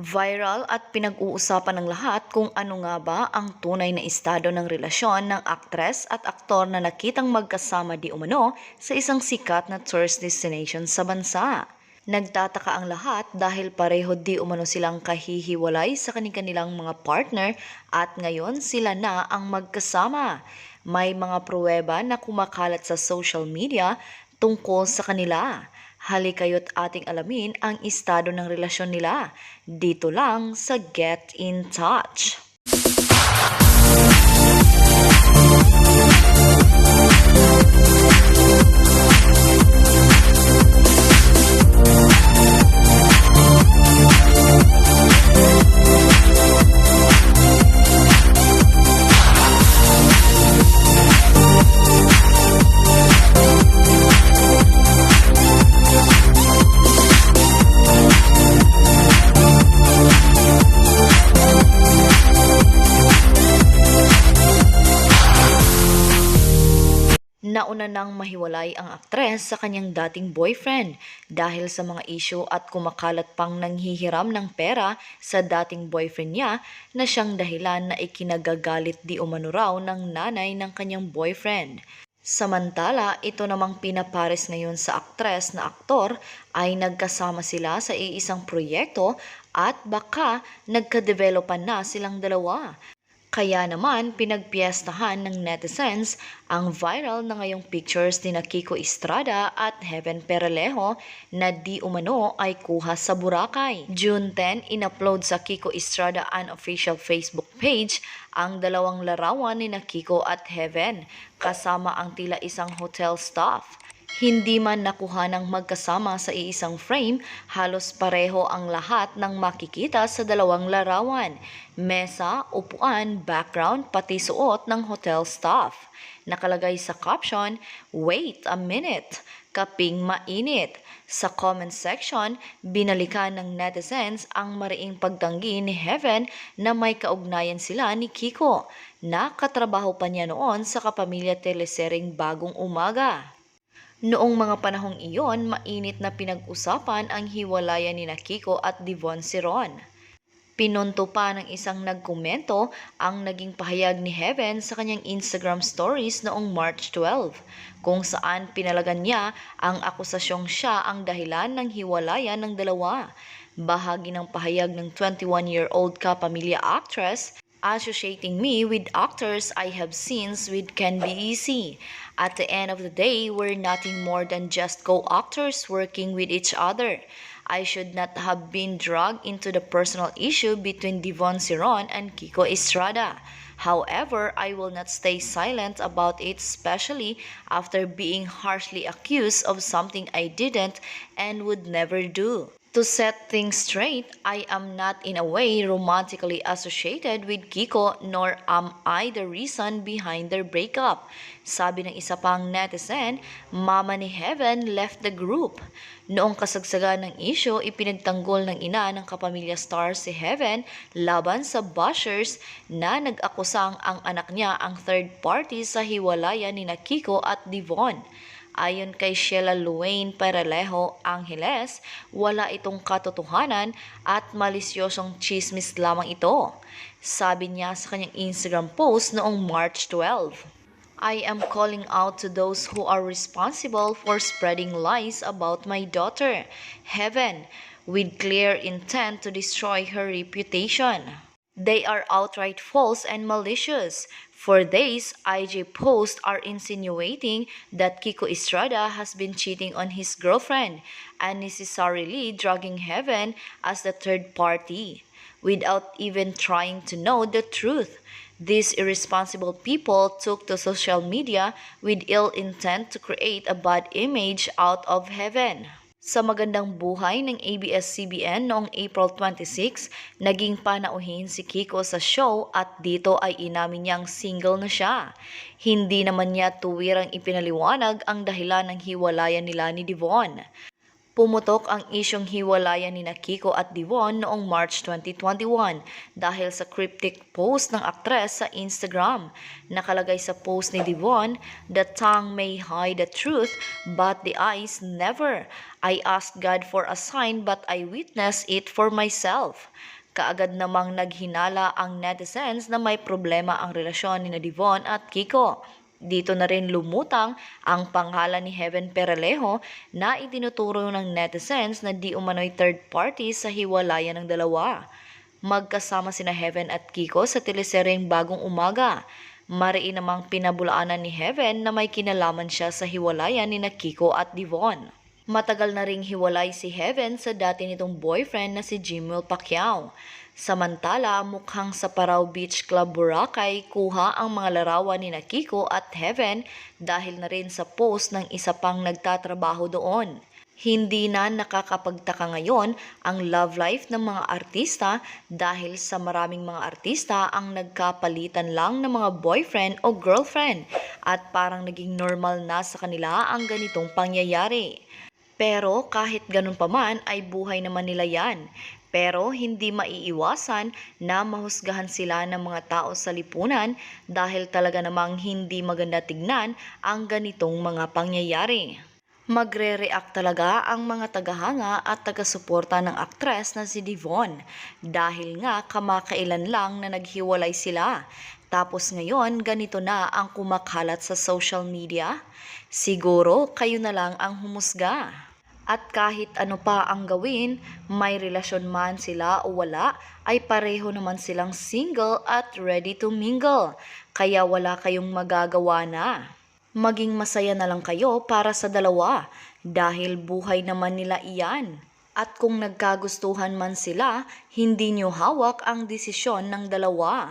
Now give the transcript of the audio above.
Viral at pinag-uusapan ng lahat kung ano nga ba ang tunay na estado ng relasyon ng aktres at aktor na nakitang magkasama di umano sa isang sikat na tourist destination sa bansa. Nagtataka ang lahat dahil pareho di umano silang kahihiwalay sa kanilang mga partner at ngayon sila na ang magkasama. May mga pruweba na kumakalat sa social media tungkol sa kanila. Halikayo't ating alamin ang estado ng relasyon nila dito lang sa Get in Touch. Nauna nang mahiwalay ang aktres sa kanyang dating boyfriend dahil sa mga isyo at kumakalat pang nanghihiram ng pera sa dating boyfriend niya na siyang dahilan na ikinagagalit di umano raw ng nanay ng kanyang boyfriend. Samantala, ito namang pinapares ngayon sa aktres na aktor ay nagkasama sila sa iisang proyekto at baka nagka-developan na silang dalawa. Kaya naman pinagpiestahan ng netizens ang viral na ngayong pictures ni Kiko Estrada at Heaven Perelejo na di umano ay kuha sa Boracay. June 10, inupload sa Kiko Estrada unofficial Facebook page ang dalawang larawan ni Kiko at Heaven kasama ang tila isang hotel staff. Hindi man nakuha ng magkasama sa iisang frame, halos pareho ang lahat ng makikita sa dalawang larawan. Mesa, upuan, background, pati suot ng hotel staff. Nakalagay sa caption, Wait a minute, kaping mainit. Sa comment section, binalikan ng netizens ang mariing pagtanggi ni Heaven na may kaugnayan sila ni Kiko, na katrabaho pa niya noon sa kapamilya telesering Bagong Umaga. Noong mga panahong iyon, mainit na pinag-usapan ang hiwalayan ni Kiko at Divon Siron. Pinunto pa ng isang nagkomento ang naging pahayag ni Heaven sa kanyang Instagram stories noong March 12, kung saan pinalagan niya ang akusasyong siya ang dahilan ng hiwalayan ng dalawa. Bahagi ng pahayag ng 21-year-old kapamilya actress associating me with actors I have scenes with can be easy. At the end of the day, we're nothing more than just co-actors working with each other. I should not have been dragged into the personal issue between Devon Siron and Kiko Estrada. However, I will not stay silent about it, especially after being harshly accused of something I didn't and would never do. To set things straight, I am not in a way romantically associated with Kiko nor am I the reason behind their breakup. Sabi ng isa pang netizen, Mama ni Heaven left the group. Noong kasagsagan ng issue, ipinagtanggol ng ina ng kapamilya star si Heaven laban sa bashers na nag-akusang ang anak niya ang third party sa hiwalayan ni Kiko at Devon. Ayon kay Sheila Luane Perelejo Angeles, wala itong katotohanan at malisyosong chismis lamang ito. Sabi niya sa kanyang Instagram post noong March 12. I am calling out to those who are responsible for spreading lies about my daughter, Heaven, with clear intent to destroy her reputation. They are outright false and malicious. For days, IG posts are insinuating that Kiko Estrada has been cheating on his girlfriend, and unnecessarily dragging Heaven as the third party, without even trying to know the truth. These irresponsible people took to social media with ill intent to create a bad image out of Heaven. Sa magandang buhay ng ABS-CBN noong April 26, naging panauhin si Kiko sa show at dito ay inamin niyang single na siya. Hindi naman niya tuwirang ipinaliwanag ang dahilan ng hiwalayan nila ni Devon. Pumutok ang isyong hiwalayan ni Kiko at Divon noong March 2021 dahil sa cryptic post ng aktres sa Instagram. Nakalagay sa post ni Divon, The tongue may hide the truth, but the eyes never. I asked God for a sign but I witnessed it for myself. Kaagad namang naghinala ang netizens na may problema ang relasyon ni Divon at Kiko. Dito na rin lumutang ang pangalan ni Heaven Peralejo na itinuturo ng netizens na di umano'y third party sa hiwalayan ng dalawa. Magkasama sina Heaven at Kiko sa teleseryeng Bagong Umaga. Mariin namang pinabulaanan ni Heaven na may kinalaman siya sa hiwalayan ni na Kiko at Divon. Matagal na ring hiwalay si Heaven sa dati nitong boyfriend na si Jimwell Pacquiao. Samantala, mukhang sa Parao Beach Club Boracay kuha ang mga larawan ni Kiko at Heaven dahil na rin sa post ng isa pang nagtatrabaho doon. Hindi na nakakapagtaka ngayon ang love life ng mga artista dahil sa maraming mga artista ang nagkapalitan lang ng mga boyfriend o girlfriend at parang naging normal na sa kanila ang ganitong pangyayari. Pero kahit ganun pa man ay buhay naman nila yan. Pero hindi maiiwasan na mahusgahan sila ng mga tao sa lipunan dahil talaga namang hindi maganda tignan ang ganitong mga pangyayari. Magre-react talaga ang mga tagahanga at taga-suporta ng aktres na si Divon dahil nga kamakailan lang na naghiwalay sila. Tapos ngayon ganito na ang kumakalat sa social media? Siguro kayo na lang ang humusga. At kahit ano pa ang gawin, may relasyon man sila o wala, ay pareho naman silang single at ready to mingle. Kaya wala kayong magagawa na. Maging masaya na lang kayo para sa dalawa dahil buhay naman nila iyan. At kung nagkagustuhan man sila, hindi nyo hawak ang desisyon ng dalawa.